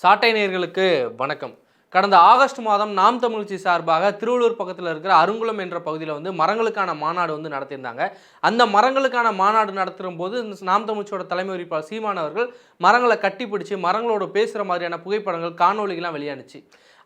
சாட்டை நேர்களுக்கு வணக்கம். கடந்த ஆகஸ்ட் மாதம் நாம் தமிழ்ச்சி சார்பாக திருவள்ளூர் பக்கத்தில் இருக்கிற அருங்குளம் என்ற பகுதியில் வந்து மரங்களுக்கான மாநாடு வந்து நடத்தியிருந்தாங்க. அந்த மரங்களுக்கான மாநாடு நடத்துகிற போது இந்த நாம் தமிழ்ச்சியோட தலைமை உறுப்பினர் சீமானவர்கள் மரங்களை கட்டி பிடிச்சி மரங்களோட பேசுகிற மாதிரியான புகைப்படங்கள் காணொளிகள்லாம் வெளியானுச்சு.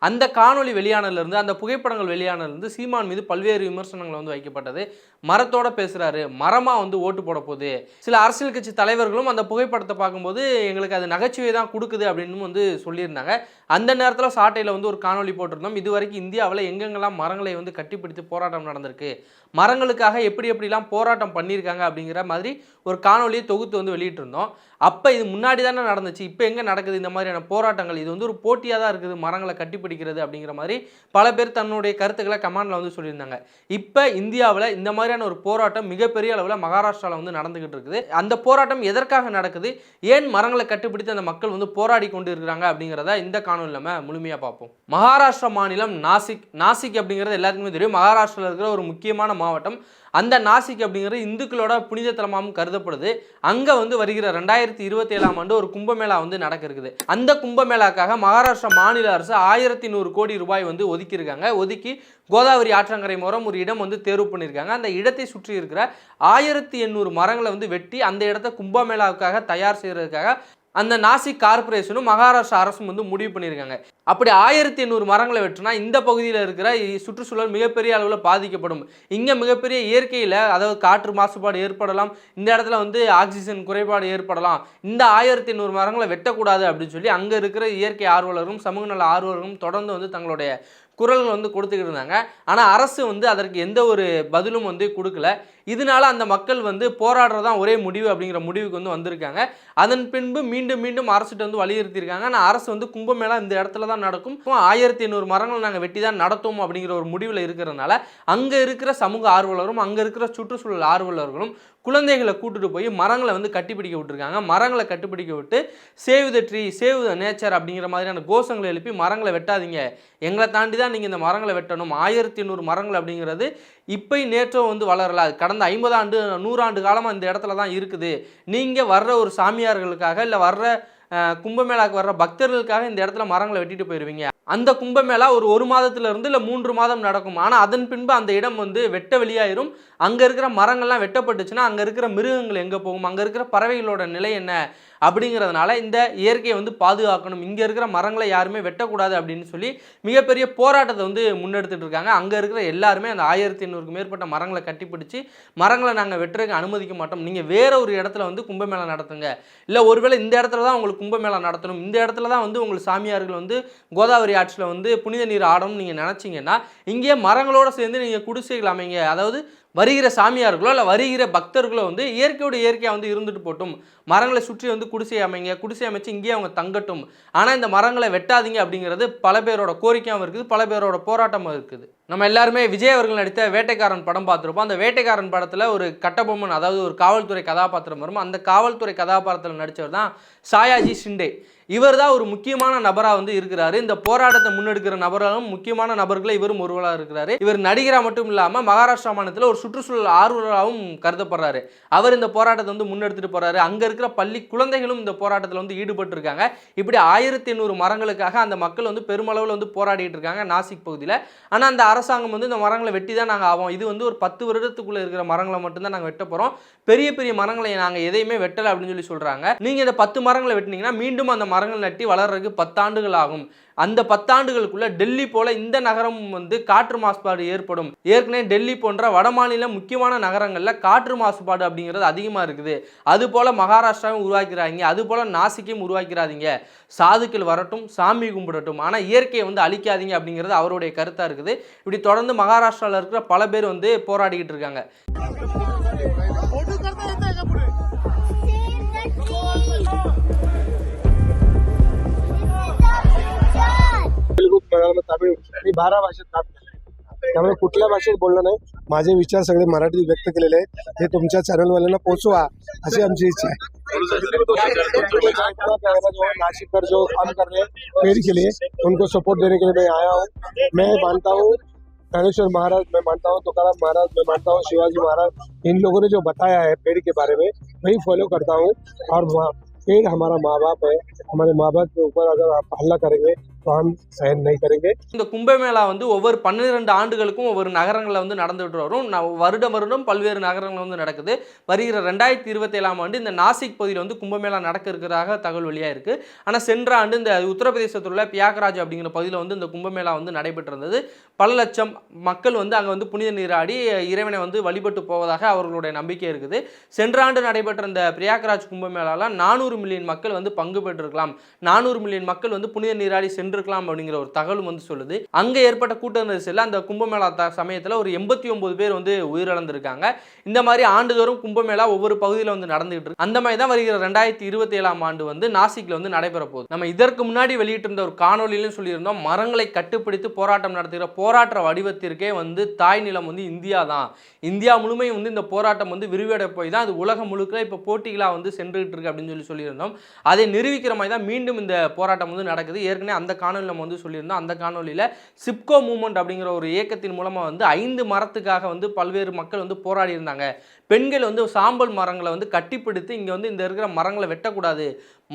அந்த காணொளி வெளியானதுலேருந்து அந்த புகைப்படங்கள் வெளியானதுலேருந்து சீமான் மீது பல்வேறு விமர்சனங்கள் வந்து வைக்கப்பட்டது. மரத்தோட பேசுகிறாரு மரமாக வந்து ஓட்டு போட போகுது. சில அரசியல் கட்சி தலைவர்களும் அந்த புகைப்படத்தை பார்க்கும்போது எங்களுக்கு அது நகைச்சுவை தான் கொடுக்குது அப்படின்னு வந்து சொல்லியிருந்தாங்க. அந்த நேரத்தில் சாட்டையில் வந்து ஒரு காணொளி போட்டிருந்தோம். இது வரைக்கும் இந்தியாவில் எங்கெங்கெல்லாம் மரங்களை வந்து கட்டிப்பிடித்து போராட்டம் நடந்திருக்கு? மரங்களுக்காக எப்படி எப்படிலாம் போராட்டம் பண்ணியிருக்காங்க அப்படிங்கிற மாதிரி ஒரு காணொலியை தொகுத்து வந்து வெளியிட்டிருந்தோம். அப்போ இது முன்னாடி தானே நடந்துச்சு. இப்போ எங்கே நடக்குது இந்த மாதிரியான போராட்டங்கள்? இது வந்து ஒரு போட்டியாக தான் இருக்குது. மரங்களை கட்டிப்பிடிக்கிறது அப்படிங்கிற மாதிரி பல பேர் தன்னுடைய கருத்துக்களை கமாண்டில் வந்து சொல்லியிருந்தாங்க. இப்போ இந்தியாவில் இந்த மாதிரியான ஒரு போராட்டம் மிகப்பெரிய அளவில் மகாராஷ்டிராவில் வந்து நடந்துக்கிட்டு இருக்குது. அந்த போராட்டம் எதற்காக நடக்குது? ஏன் மரங்களை கட்டுப்பிடித்து அந்த மக்கள் வந்து போராடி கொண்டு இருக்கிறாங்க அப்படிங்கிறத இந்த காணொலி நம்ம முழுமையாக பார்ப்போம். மகாராஷ்டிரா மாநிலம் நாசிக் நாசிக் அப்படிங்கிறது எல்லாத்துக்குமே தெரியும். மகாராஷ்டிராவில் இருக்கிற ஒரு முக்கியமான மாவட்டம் அந்த நாசிக் அப்படிங்கிறது இந்துக்களோட புனித தலமாகவும் கருதப்படுது. அங்கே வந்து வருகிற ரெண்டாயிரத்தி இருபத்தி ஏழாம் ஆண்டு ஒரு கும்பமேளா வந்து நடக்க இருக்குது. அந்த கும்பமேளாக்காக மகாராஷ்டிரா மாநில அரசு ஆயிரத்தி நூறு கோடி ரூபாய் வந்து ஒதுக்கியிருக்காங்க. ஒதுக்கி கோதாவரி ஆற்றங்கரை மூலம் ஒரு இடம் வந்து தேர்வு பண்ணியிருக்காங்க. அந்த இடத்தை சுற்றி இருக்கிற ஆயிரத்தி எண்ணூறு மரங்களை வந்து வெட்டி அந்த இடத்த கும்பமேளாவுக்காக தயார் செய்கிறதுக்காக அந்த நாசிக் கார்ப்பரேஷனும் மகாராஷ்டிரா அரசும் வந்து முடிவு பண்ணியிருக்காங்க. அப்படி ஆயிரத்தி எண்ணூறு மரங்களை வெட்டினா இந்த பகுதியில் இருக்கிற இ- சுற்றுச்சூழல் மிகப்பெரிய அளவில் பாதிக்கப்படும். இங்கே மிகப்பெரிய இயற்கையில் அதாவது காற்று மாசுபாடு ஏற்படலாம் இந்த இடத்துல வந்து ஆக்சிஜன் குறைபாடு ஏற்படலாம் இந்த ஆயிரத்தி எண்ணூறு மரங்களை வெட்டக்கூடாது அப்படின்னு சொல்லி அங்கே இருக்கிற இயற்கை ஆர்வலரும் சமூக நல ஆர்வலரும் தொடர்ந்து வந்து தங்களுடைய குரல்கள் வந்து கொடுத்துக்கிட்டு இருந்தாங்க. ஆனால் அரசு வந்து அதற்கு எந்த ஒரு பதிலும் வந்து கொடுக்கல. இதனால அந்த மக்கள் வந்து போராடுறதான் ஒரே முடிவு அப்படிங்கிற முடிவுக்கு வந்து வந்திருக்காங்க. அதன் பின்பு மீண்டும் மீண்டும் அரசுகிட்ட வந்து வலியுறுத்தியிருக்காங்க. ஆனால் அரசு வந்து கும்பமேளா இந்த இடத்துல தான் நடக்கும். ஆயிரத்தி எண்ணூறு மரங்கள் நாங்கள் வெட்டி தான் நடத்துவோம் அப்படிங்கிற ஒரு முடிவில் இருக்கிறதுனால அங்கே இருக்கிற சமூக ஆர்வலரும் அங்கே இருக்கிற சுற்றுச்சூழல் ஆர்வலர்களும் குழந்தைகளை கூட்டுட்டு போய் மரங்களை வந்து கட்டிப்பிடிக்க விட்டுருக்காங்க. மரங்களை கட்டிப்பிடிக்க விட்டு save the tree save the nature அப்படிங்கிற மாதிரியான கோஷங்களை எழுப்பி மரங்களை வெட்டாதீங்க. எங்களை தாண்டி தான் நீங்கள் இந்த மரங்களை வெட்டணும். ஆயிரத்தி எண்ணூறு மரங்கள் அப்படிங்கிறது இப்போ நேற்றோ வந்து வளரல. அது கடந்த ஐம்பது ஆண்டு நூறாண்டு காலமாக இந்த இடத்துல தான் இருக்குது. நீங்கள் வர்ற ஒரு சாமியார்களுக்காக இல்லை வர்ற கும்பமேளாவுக்கு கும்பமேளாக்கு வர்ற பக்தர்களுக்காக இந்த இடத்துல மரங்களை வெட்டிட்டு போயிடுவீங்க அந்த கும்பமேளா ஒரு ஒரு மாதத்துலேருந்து இல்லை மூன்று மாதம் நடக்கும். ஆனால் அதன் பின்பு அந்த இடம் வந்து வெட்ட வெளியாயிரும். அங்கே இருக்கிற மரங்கள்லாம் வெட்டப்பட்டுச்சுன்னா அங்கே இருக்கிற மிருகங்கள் எங்கே போகும்? அங்கே இருக்கிற பறவைகளோட நிலை என்ன? அப்படிங்கிறதுனால இந்த இயற்கையை வந்து பாதுகாக்கணும். இங்கே இருக்கிற மரங்களை யாருமே வெட்டக்கூடாது அப்படின்னு சொல்லி மிகப்பெரிய போராட்டத்தை வந்து முன்னெடுத்துட்டு இருக்காங்க. அங்கே இருக்கிற எல்லாருமே அந்த ஆயிரத்தி எண்ணூறுக்கு மேற்பட்ட மரங்களை கட்டிப்பிடிச்சு மரங்களை நாங்கள் வெட்டுறதுக்கு அனுமதிக்க மாட்டோம். நீங்கள் வேற ஒரு இடத்துல வந்து கும்பமேளா நடத்துங்க. இல்லை ஒருவேளை இந்த இடத்துல தான் உங்களுக்கு கும்பமேளா நடத்தணும். இந்த இடத்துல தான் வந்து உங்களுக்கு சாமியார்கள் வந்து கோதாவரி ஆற்றில் வந்து புனித நீர் ஆடணும்னு நீங்கள் நினச்சிங்கன்னா இங்கேயே மரங்களோடு சேர்ந்து நீங்கள் குடிசைகள் அமைங்க. அதாவது வருகிற சாமியார்களோ இல்லை வருகிற பக்தர்களோ வந்து இயற்கையோட இயற்கையாக வந்து இருந்துட்டு போட்டும் மரங்களை சுற்றி வந்து குடிசை அமைங்க. குடிசை அமைச்சு இங்கேயே அவங்க தங்கட்டும். ஆனால் இந்த மரங்களை வெட்டாதீங்க அப்படிங்கிறது பல பேரோட கோரிக்கையாகவும் இருக்குது பல பேரோட போராட்டமும் இருக்குது. நம்ம எல்லாருமே விஜய் அவர்கள் நடித்த வேட்டைக்காரன் படம் பார்த்துருப்போம். அந்த வேட்டைக்காரன் படத்தில் ஒரு கட்டபொம்மன் அதாவது ஒரு காவல்துறை கதாபாத்திரம் வரும். அந்த காவல்துறை கதாபாத்திரத்தில் நடித்தவர் தான் சாயாஜி ஷிண்டே. இவர் தான் ஒரு முக்கியமான நபராக வந்து இருக்கிறாரு. இந்த போராட்டத்தை முன்னெடுக்கிற நபராலும் முக்கியமான நபர்களை இவரும் ஒருவராக இருக்கிறாரு. இவர் நடிகராக மட்டும் இல்லாமல் மகாராஷ்டிரா மாநிலத்தில் ஒரு சுற்றுச்சூழல் ஆர்வலராகவும் கருதப்படுறாரு. அவர் இந்த போராட்டத்தை வந்து முன்னெடுத்துட்டு போறாரு. அங்கே இருக்கிற பள்ளி குழந்தைகளும் இந்த போராட்டத்தில் வந்து ஈடுபட்டிருக்காங்க இப்படி ஆயிரத்தி எண்ணூறு மரங்களுக்காக அந்த மக்கள் வந்து பெருமளவில் வந்து போராடிட்டு இருக்காங்க நாசிக் பகுதியில். ஆனால் அந்த அரசாங்கம் வந்து இந்த மரங்களை வெட்டி தான் நாங்கள் ஆவோம். இது வந்து ஒரு பத்து வருடத்துக்குள்ளே இருக்கிற மரங்களை மட்டும்தான் நாங்கள் வெட்ட போகிறோம் பெரிய பெரிய மரங்களை நாங்கள் எதையுமே வெட்டலை அப்படின்னு சொல்லி சொல்கிறாங்க நீங்கள் இந்த பத்து மரங்களை வெட்டினீங்கன்னா மீண்டும் அந்த மரங்கள் நட்டி வளர்கிறதுக்கு பத்தாண்டுகள் ஆகும். அந்த பத்தாண்டுகளுக்குள்ள டெல்லி போல இந்த நகரமும் வந்து காற்று மாசுபாடு ஏற்படும். ஏற்கனவே டெல்லி போன்ற வடமாநில முக்கியமான நகரங்களில் காற்று மாசுபாடு அப்படிங்கிறது அதிகமாக இருக்குது. அது போல் மகாராஷ்டிராவும் உருவாக்கிறாங்க. அது போல் நாசிக்கையும் உருவாக்கிறாதீங்க. சாதுக்கள் வரட்டும் சாமி கும்பிடட்டும் ஆனால் இயற்கையை வந்து அழிக்காதீங்க அப்படிங்கிறது அவருடைய கருத்தாக இருக்குது இப்படி தொடர்ந்து மகாராஷ்டிராவில் இருக்கிற பல பேர் வந்து போராடிக்கிட்டு இருக்காங்க तेलुगू मल्याळम तामिळ मी बारा भाषेत काम केलंय त्यामुळे कुठल्या भाषेत बोलणं नाही. माझे विचार सगळे मराठीत व्यक्त केलेले आहेत. हे तुमच्या चॅनलवाल्यांना पोचवा, अशी आमची इच्छा है नासिक पर जो काम कर रहे हैं के लिए उनको सपोर्ट देने के लिए मैं आया हूँ. मैं मानता हूँ, ज्ञानेश्वर महाराज, मैं मानता हूँ, तुकाराम महाराज, मैं मानता हूँ, शिवाजी महाराज, इन लोगों ने जो बताया है पेड़ के बारे में, वही फॉलो करता हूँ. और पेड़ हमारा माँ बाप है. हमारे माँ बाप के ऊपर अगर आप हल्ला करेंगे ஃபார்ம் சயன் இந்த கும்பமேளா வந்து ஒவ்வொரு பன்னிரெண்டு ஆண்டுகளுக்கும் ஒவ்வொரு நகரங்களில் வந்து நடந்துகிட்டு வரும். வருடம் வருடம் பல்வேறு நகரங்கள் வந்து நடக்குது. வருகிற ரெண்டாயிரத்தி இருபத்தேழாம் ஆண்டு இந்த நாசிக் பகுதியில் வந்து கும்பமேளா நடக்க இருக்கிறதாக தகவல் வெளியாக இருக்கு. ஆனால் சென்ற ஆண்டு இந்த உத்தரப்பிரதேசத்தில் உள்ள பியாகராஜ் அப்படிங்கிற பகுதியில் வந்து இந்த கும்பமேளா வந்து நடைபெற்றிருந்தது. பல லட்சம் மக்கள் வந்து அங்கே வந்து புனித நீராடி இறைவனை வந்து வழிபட்டு போவதாக அவர்களுடைய நம்பிக்கை இருக்குது. சென்ற ஆண்டு நடைபெற்ற இந்த பிரியாகராஜ் கும்பமேளாவில் நானூறு மில்லியன் மக்கள் வந்து பங்கு பெற்றிருக்கலாம். நானூறு மில்லியன் மக்கள் வந்து புனித நீராடி சென்று சென்றிருக்கலாம் அப்படிங்கிற ஒரு தகவல் வந்து சொல்லுது. அங்கே ஏற்பட்ட கூட்ட நெரிசலில் அந்த கும்பமேளா த சமயத்தில் ஒரு எண்பத்தி ஒன்பது பேர் வந்து உயிரிழந்திருக்காங்க. இந்த மாதிரி ஆண்டுதோறும் கும்பமேளா ஒவ்வொரு பகுதியில் வந்து நடந்துகிட்டு இருக்கு. அந்த மாதிரி தான் வருகிற ரெண்டாயிரத்தி இருபத்தி ஏழாம் ஆண்டு வந்து நாசிக்ல வந்து நடைபெற போகுது. நம்ம இதற்கு முன்னாடி வெளியிட்டிருந்த ஒரு காணொலியிலும் சொல்லியிருந்தோம் மரங்களை கட்டுப்பிடித்து போராட்டம் நடத்துகிற போராட்ட வடிவத்திற்கே வந்து தாய் நிலம் வந்து இந்தியா தான். இந்தியா முழுமையும் வந்து இந்த போராட்டம் வந்து விரிவடை போய் தான் அது உலகம் முழுக்க இப்போ போட்டிகளாக வந்து சென்றுகிட்டு இருக்கு அப்படின்னு சொல்லி சொல்லியிருந்தோம். அதை நிரூபிக்கிற மாதிரி தான் மீண்டும் இந்த போராட்டம் வந்து நடக்குது. ஏற்கனவே அந்த காணொலி நம்ம வந்து சொல்லியிருந்தோம். அந்த காணொலியில் சிப்கோ மூமெண்ட் அப்படிங்கிற ஒரு இயக்கத்தின் மூலமாக வந்து ஐந்து மரத்துக்காக வந்து பல்வேறு மக்கள் வந்து போராடி இருந்தாங்க. பெண்கள் வந்து சாம்பல் மரங்களை வந்து கட்டிப்பிடித்து இங்கே வந்து இந்த இருக்கிற மரங்களை வெட்டக்கூடாது.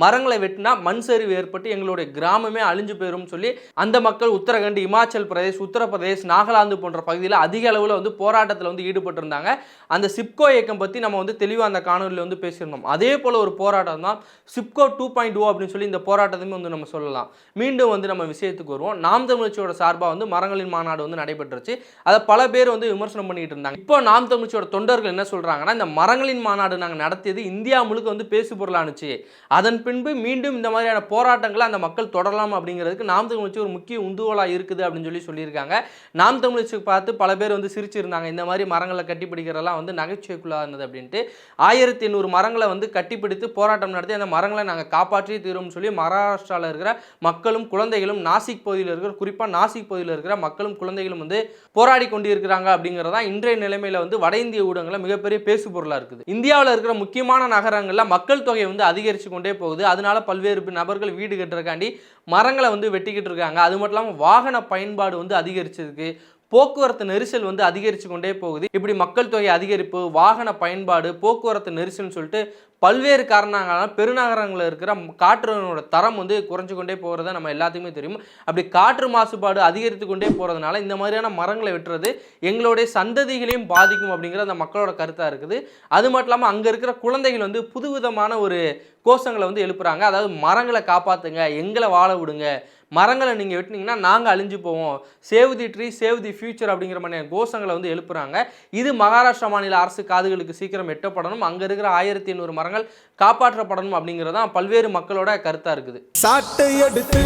மரங்களை வெட்டினா மண் சரிவு ஏற்பட்டு எங்களுடைய கிராமமே அழிஞ்சு போயிடும்னு சொல்லி அந்த மக்கள் உத்தரகண்ட் இமாச்சல் பிரதேஷ் உத்தரப்பிரதேஷ் நாகாலாந்து போன்ற பகுதியில் அதிக அளவில் வந்து போராட்டத்தில் வந்து ஈடுபட்டிருந்தாங்க. அந்த சிப்கோ இயக்கம் பற்றி நம்ம வந்து தெளிவாக அந்த காணொலியில் வந்து பேசியிருந்தோம். அதே போல் ஒரு போராட்டம் தான் சிப்கோ டூ பாயிண்ட் ஓ அப்படின்னு சொல்லி இந்த போராட்டத்தையுமே வந்து நம்ம சொல்லலாம். மீண்டும் வந்து நம்ம விஷயத்துக்கு வருவோம். நாம் தமிழ்ச்சியோட சார்பாக வந்து மரங்களின் மாநாடு வந்து நடைபெற்றுச்சு. அதை பல பேர் வந்து விமர்சனம் பண்ணிட்டு இருந்தாங்க. இப்போ நாம் தமிழ்ச்சியோட தொண்டர்கள் என்ன சொல்கிறாங்கன்னா இந்த மரங்களின் மாநாடு நாங்கள் நடத்தியது இந்தியா முழுக்க வந்து பேசு பொருளானுச்சு அதன் பின்பு மீண்டும் இந்த மாதிரியான போராட்டங்களை அந்த மக்கள் தொடரலாம் அப்படிங்கிறதுக்கு நாம் தமிழ்ச்சி ஒரு முக்கிய உந்துகோலாக இருக்குது அப்படின்னு சொல்லி சொல்லியிருக்காங்க. நாம் தமிழ்ச்சி பார்த்து பல பேர் வந்து சிரிச்சிருந்தாங்க. இந்த மாதிரி மரங்களை கட்டிப்பிடிக்கிறதெல்லாம் வந்து நகைச்சுவைக்குள்ளானது அப்படின்ட்டு. ஆயிரத்தி எண்ணூறு மரங்களை வந்து கட்டிப்பிடித்து போராட்டம் நடத்தி அந்த மரங்களை நாங்கள் காப்பாற்றி தீரும்னு சொல்லி மகாராஷ்டிராவில் இருக்கிற மக்களும் குழந்தைகளும் நாசிக் பகுதியில் இருக்கிற குறிப்பாக நாசிக் பகுதியில் இருக்கிற மக்களும் குழந்தைகளும் வந்து போராடி கொண்டிருக்கிறாங்க அப்படிங்கிறதா இன்றைய நிலைமையில் வந்து வட இந்திய ஊடகங்களில் மிகப்பெரிய பேசு பொருளாக இருக்குது. இந்தியாவில் இருக்கிற முக்கியமான நகரங்களில் மக்கள் தொகை வந்து அதிகரித்து கொண்டே போகுது. அதனால பல்வேறு நபர்கள் வீடு கட்டுறக்காண்டி மரங்களை வந்து வெட்டிக்கிட்டு இருக்காங்க. அது மட்டும் இல்லாமல் வாகன பயன்பாடு வந்து அதிகரிச்சிருக்கு. போக்குவரத்து நெரிசல் வந்து அதிகரித்து கொண்டே போகுது. இப்படி மக்கள் தொகை அதிகரிப்பு வாகன பயன்பாடு போக்குவரத்து நெரிசல்னு சொல்லிட்டு பல்வேறு காரணங்களால் பெருநகரங்களில் இருக்கிற காற்றோட தரம் வந்து குறைஞ்சு கொண்டே போகிறத நம்ம எல்லாத்துக்குமே தெரியும். அப்படி காற்று மாசுபாடு அதிகரித்து கொண்டே போகிறதுனால இந்த மாதிரியான மரங்களை வெட்டுறது எங்களுடைய சந்ததிகளையும் பாதிக்கும் அப்படிங்கிற அந்த மக்களோட கருத்தாக இருக்குது. அது மட்டும் இல்லாமல் அங்கே இருக்கிற குழந்தைகள் வந்து புதுவிதமான ஒரு கோஷங்களை வந்து எழுப்புறாங்க. அதாவது மரங்களை காப்பாற்றுங்க எங்களை வாழ விடுங்க மரங்களை நீங்கள் வெட்டினீங்கன்னா நாங்கள் அழிஞ்சு போவோம். Save the tree save the future அப்படிங்கிற மாதிரியான கோஷங்களை வந்து எழுப்புறாங்க. இது மகாராஷ்டிரா மாநில அரசு காதுகளுக்கு சீக்கிரம் எட்டப்படணும். அங்கே இருக்கிற ஆயிரத்தி எண்ணூறு மரங்கள் காப்பாற்றப்படணும் அப்படிங்கிறது தான் பல்வேறு மக்களோட கருத்தாக இருக்குது. சாட்டை எடுத்து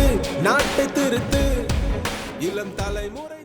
நாட்டை திருத்து இளம் தலைமுறை